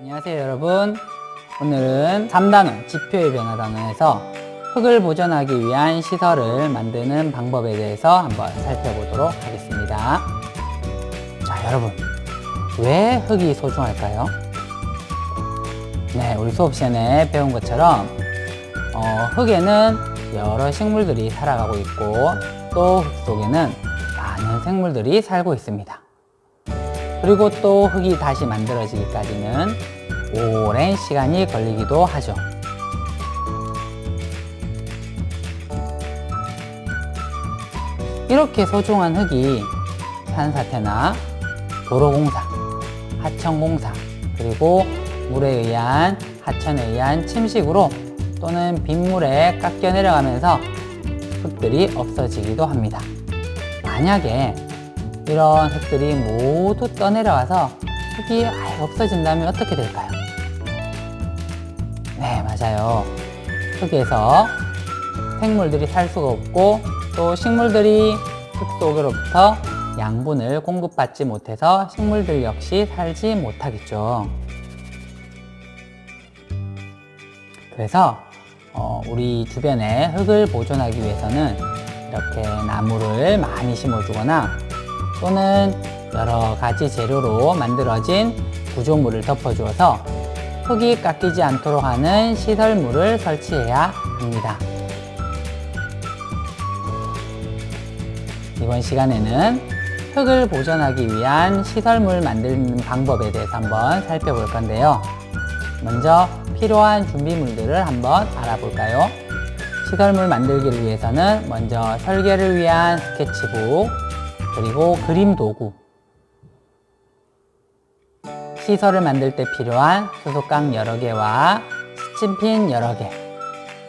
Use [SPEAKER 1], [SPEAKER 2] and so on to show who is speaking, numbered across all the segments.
[SPEAKER 1] 안녕하세요 여러분. 오늘은 3단원 지표의 변화 단원에서 흙을 보존하기 위한 시설을 만드는 방법에 대해서 한번 살펴보도록 하겠습니다. 자 여러분. 왜 흙이 소중할까요? 네 우리 수업 시간에 배운 것처럼 어, 흙에는 여러 식물들이 살아가고 있고 또 흙 속에는 많은 생물들이 살고 있습니다 그리고 또 흙이 다시 만들어지기까지는 오랜 시간이 걸리기도 하죠. 이렇게 소중한 흙이 산사태나 도로공사, 하천공사, 그리고 물에 의한 하천에 의한 침식으로 또는 빗물에 깎여 내려가면서 흙들이 없어지기도 합니다. 만약에 이런 흙들이 모두 떠내려와서 흙이 아예 없어진다면 어떻게 될까요? 네, 맞아요. 흙에서 생물들이 살 수가 없고 또 식물들이 흙 속으로부터 양분을 공급받지 못해서 식물들 역시 살지 못하겠죠. 그래서 어, 우리 주변에 흙을 보존하기 위해서는 이렇게 나무를 많이 심어주거나 또는 여러 가지 재료로 만들어진 구조물을 덮어주어서 흙이 깎이지 않도록 하는 시설물을 설치해야 합니다. 이번 시간에는 흙을 보존하기 위한 시설물 만드는 방법에 대해서 한번 살펴볼 건데요. 먼저 필요한 준비물들을 한번 알아볼까요? 시설물 만들기를 위해서는 먼저 설계를 위한 스케치북, 그리고 그림 도구, 시설을 만들 때 필요한 수속강 여러 개와 시침핀 여러 개,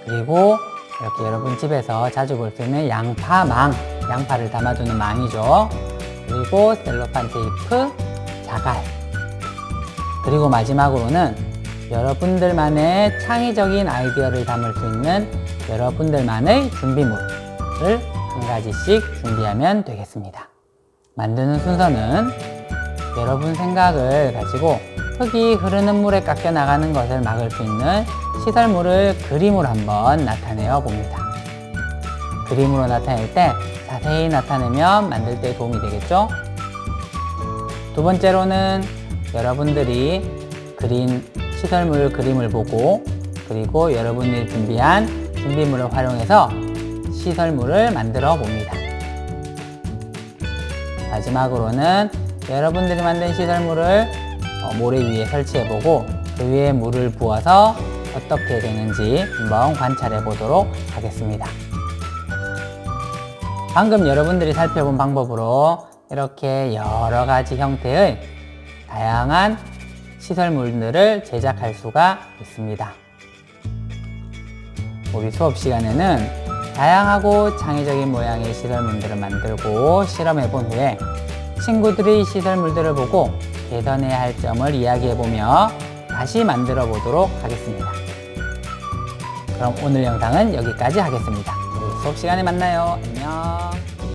[SPEAKER 1] 그리고 이렇게 여러분 집에서 자주 볼 수 있는 양파망, 양파를 담아두는 망이죠. 그리고 셀로판 테이프, 자갈, 그리고 마지막으로는 여러분들만의 창의적인 아이디어를 담을 수 있는 여러분들만의 준비물을 한 가지씩 준비하면 되겠습니다. 만드는 순서는 여러분 생각을 가지고 흙이 흐르는 물에 깎여 나가는 것을 막을 수 있는 시설물을 그림으로 한번 나타내어 봅니다. 그림으로 나타낼 때 자세히 나타내면 만들 때 도움이 되겠죠? 두 번째로는 여러분들이 그린 시설물 그림을 보고 그리고 여러분이 준비한 준비물을 활용해서 시설물을 만들어 봅니다. 마지막으로는 여러분들이 만든 시설물을 어, 모래 위에 설치해 보고 그 위에 물을 부어서 어떻게 되는지 한번 관찰해 보도록 하겠습니다. 방금 여러분들이 살펴본 방법으로 이렇게 여러 가지 형태의 다양한 시설물들을 제작할 수가 있습니다. 우리 수업 시간에는 다양하고 창의적인 모양의 시설물들을 만들고 실험해 본 후에 친구들이 시설물들을 보고 개선해야 할 점을 이야기해 보며 다시 만들어 보도록 하겠습니다. 그럼 오늘 영상은 여기까지 하겠습니다. 수업 시간에 만나요. 안녕.